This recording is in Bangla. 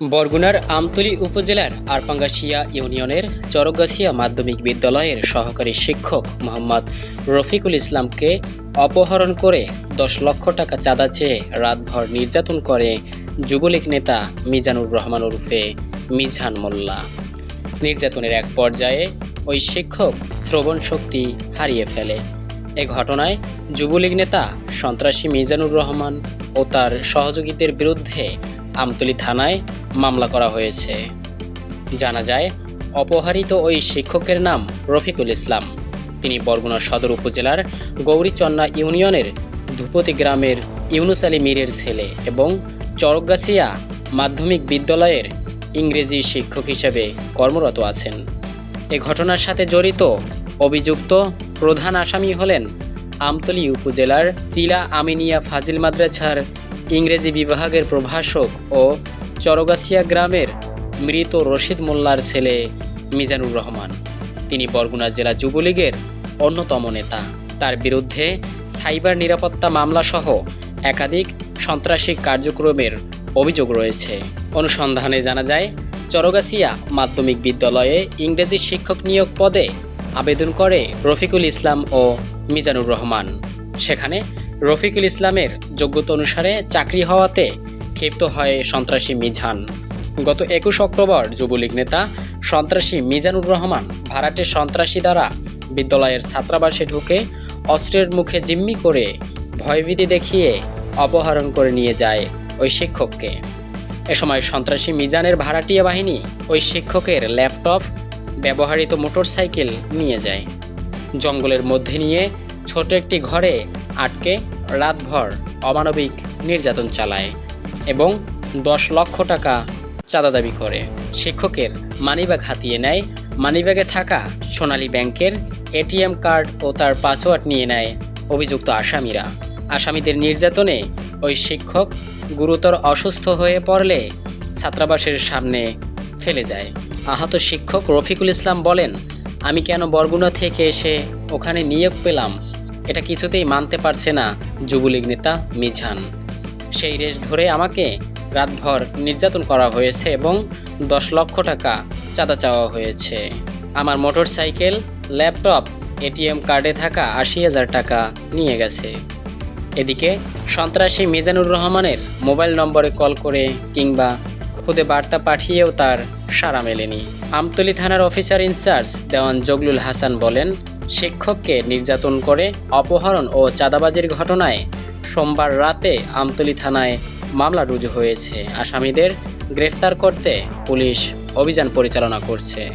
বরগুনার আমতলী উপজেলার আরপাঙ্গাশিয়া ইউনিয়নের চরগাছিয়া মাধ্যমিক বিদ্যালয়ের সহকারী শিক্ষক মোহাম্মদ রফিকুল ইসলামকে অপহরণ করে দশ লক্ষ টাকা চাঁদা চেয়ে রাতভর নির্যাতন করে যুবলীগ নেতা মিজানুর রহমান ওরফে মিজান মোল্লা। নির্যাতনের এক পর্যায়ে ওই শিক্ষক শ্রবণ শক্তি হারিয়ে ফেলে। এ ঘটনায় যুবলীগ নেতা সন্ত্রাসী মিজানুর রহমান ও তার সহযোগীদের বিরুদ্ধে আমতলী থানায় মামলা করা হয়েছে। জানা যায় অপহরিত ওই শিক্ষকের নাম রফিকুল ইসলাম। তিনি বরগুনা সদর উপজেলার গৌরীচন্না ইউনিয়নের ধুপতি গ্রামের ইউনুস আলী মীরের ছেলে এবং চরকগাছিয়া মাধ্যমিক বিদ্যালয়ের ইংরেজি শিক্ষক হিসেবে কর্মরত আছেন। এ ঘটনার সাথে জড়িত অভিযুক্ত প্রধান আসামি হলেন আমতলী উপজেলার চিলা আমিনিয়া ফাজিল মাদ্রাসার ইংরেজি বিভাগের প্রভাষক ও চরগাছিয়া গ্রামের মৃত রশিদ মোল্লার ছেলে মিজানুর রহমান। তিনি বরগুনা জেলা যুবলীগের অন্যতম নেতা। তার বিরুদ্ধে সাইবার নিরাপত্তা মামলাসহ একাধিক সন্ত্রাসী কার্যক্রমের অভিযোগ রয়েছে। অনুসন্ধানে জানা যায়, চরগাছিয়া মাধ্যমিক বিদ্যালয়ে ইংরেজি শিক্ষক নিয়োগ পদে আবেদন করে রফিকুল ইসলাম ও মিজানুর রহমান। সেখানে রফিকুল ইসলামের যোগ্যতা অনুসারে চাকরি হওয়াতে ক্ষিপ্ত হয় সন্ত্রাসী মিজান। গত একুশ অক্টোবর যুবলীগ নেতা সন্ত্রাসী মিজানুর রহমান ভাড়াটে সন্ত্রাসী দ্বারা বিদ্যালয়ের ছাত্রাবাসে ঢুকে অস্ত্রের মুখে জিম্মি করে ভয়ভীতি দেখিয়ে অপহরণ করে নিয়ে যায় ওই শিক্ষককে। এ সময় সন্ত্রাসী মিজানের ভাড়াটিয়া বাহিনী ওই শিক্ষকের ল্যাপটপ, ব্যবহৃত মোটরসাইকেল নিয়ে যায়। জঙ্গলের মধ্যে নিয়ে ছোট একটি ঘরে আটকে রাতভর অমানবিক নির্যাতন চালায় এবং দশ লক্ষ টাকা চাঁদা দাবি করে। শিক্ষকের মানিব্যাগ হাতিয়ে নেয়। মানিব্যাগে থাকা সোনালী ব্যাংকের এটিএম কার্ড ও তার পাসওয়ার্ড নিয়ে নেয় অভিযুক্ত আসামিরা। আসামিদের নির্যাতনে ওই শিক্ষক গুরুতর অসুস্থ হয়ে পড়লে ছাত্রাবাসের সামনে ফেলে যায়। আহত শিক্ষক রফিকুল ইসলাম বলেন, আমি কেন বরগুনা থেকে এসে ওখানে নিয়োগ পেলাম? এটা কিছুতেই মানতে পারছে না যুবলীগ নেতা মিঝান সেই রেশ ধরে আমাকে রাতভর নির্যাতন করা হয়েছে এবং দশ লক্ষ টাকা চাঁদা চাওয়া হয়েছে। আমার মোটরসাইকেল, ল্যাপটপ, এটিএম কার্ডে থাকা আশি হাজার টাকা নিয়ে গেছে। এদিকে সন্ত্রাসী মিজানুর রহমানের মোবাইল নম্বরে কল করে কিংবা খুদে বার্তা পাঠিয়েও তার সাড়া মেলেনি। আমতলী থানার officer in charge Dewan Jaglul Hasan বলেন শিক্ষককে নির্যাতন করে অপহরণ ও চাঁদাবাজির ঘটনায় সোমবার রাতে আমতলী থানায় মামলা রুজু হয়েছে। আসামিদের গ্রেফতার করতে পুলিশ অভিযান পরিচালনা করছে।